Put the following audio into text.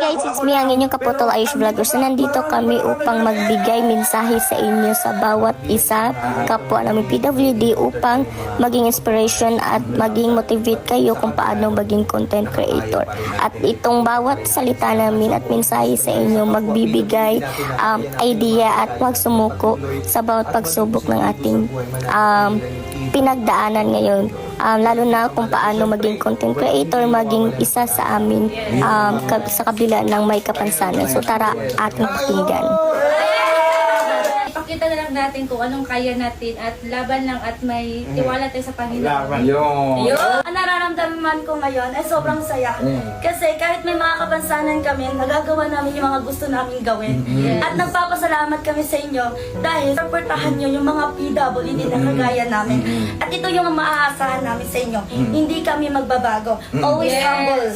guys, it's me ang inyong kaputol Ayush Vloggers na nandito kami upang magbigay mensahe sa inyo sa bawat isa kapwa namin PWD upang maging inspiration at maging motivate kayo kung paano maging content creator. At itong bawat salita namin at mensahe sa inyo magbibigay um, idea at huwag sumuko sa bawat pagsubok ng ating um, pinagdaanan ngayon. Um, lalo na kung paano maging content creator, maging isa sa amin um, sa kabila ng may kapansanan. So tara, ating pakinggan. Ipakita na lang natin kung anong kaya natin at laban lang at may tiwala tayo sa Panginoon. Yun. Ang nararamdaman ko ngayon ay sobrang saya. Kasi kahit may mga kapansanan kami, nagagawa namin yung mga gusto namin gawin. At nagpapasalamat kami sa inyo dahil supportahan nyo yung mga PWD na kagaya namin. At ito yung maaasahan namin sa inyo. Hindi kami magbabago. Always Yes. humble.